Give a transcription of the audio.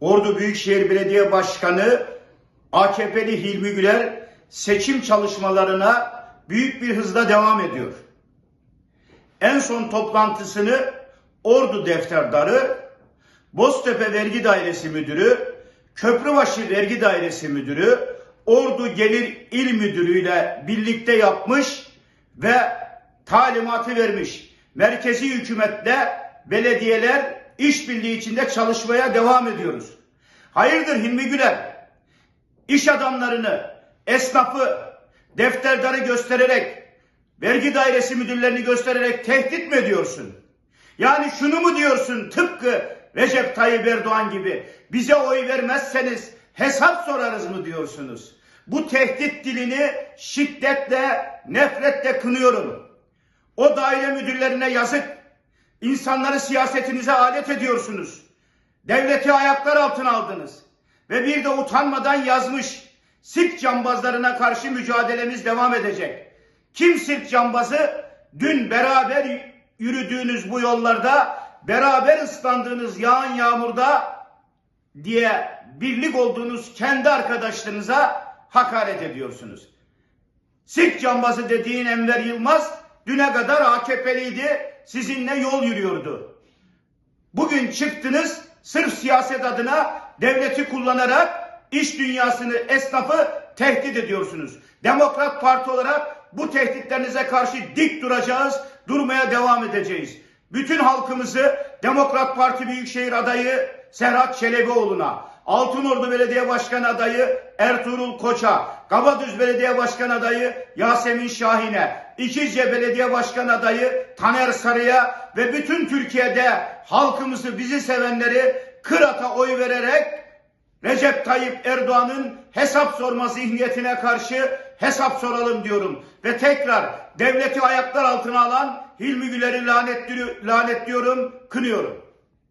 Ordu Büyükşehir Belediye Başkanı AKP'li Hilmi Güler seçim çalışmalarına büyük bir hızla devam ediyor. En son toplantısını Ordu Defterdarı, Boztepe Vergi Dairesi Müdürü, Köprübaşı Vergi Dairesi Müdürü, Ordu Gelir İl Müdürü ile birlikte yapmış ve talimatı vermiş. Merkezi hükümetle belediyeler işbirliği içinde çalışmaya devam ediyoruz. Hayırdır Hilmi Güler? İş adamlarını, esnafı, defterdarı göstererek, vergi dairesi müdürlerini göstererek tehdit mi ediyorsun? Yani şunu mu diyorsun tıpkı Recep Tayyip Erdoğan gibi bize oy vermezseniz hesap sorarız mı diyorsunuz? Bu tehdit dilini şiddetle, nefretle kınıyorum. O daire müdürlerine yazık. İnsanları siyasetinize alet ediyorsunuz. Devleti ayaklar altına aldınız. Ve bir de utanmadan yazmış. Sirk cambazlarına karşı mücadelemiz devam edecek. Kim sirk cambazı? Dün beraber yürüdüğünüz bu yollarda, beraber ıslandığınız yağan yağmurda diye birlik olduğunuz kendi arkadaşlarınıza hakaret ediyorsunuz. Sirk cambazı dediğin Enver Yılmaz düne kadar AKP'liydi, sizinle yol yürüyordu. Bugün çıktınız sırf siyaset adına devleti kullanarak iş dünyasını, esnafı tehdit ediyorsunuz. Demokrat Parti olarak bu tehditlerinize karşı dik duracağız, durmaya devam edeceğiz. Bütün halkımızı Demokrat Parti Büyükşehir adayı Serhat Çelebioğlu'na, Altınordu Belediye Başkanı adayı Ertuğrul Koç'a, Kabadüz Belediye Başkanı adayı Yasemin Şahin'e, İkizce Belediye Başkanı adayı Taner Sarı'ya ve bütün Türkiye'de halkımızı, bizi sevenleri Kırat'a oy vererek Recep Tayyip Erdoğan'ın hesap sorma zihniyetine karşı hesap soralım diyorum. Ve tekrar devleti ayaklar altına alan Hilmi Güler'i lanetli- lanetliyorum, kınıyorum.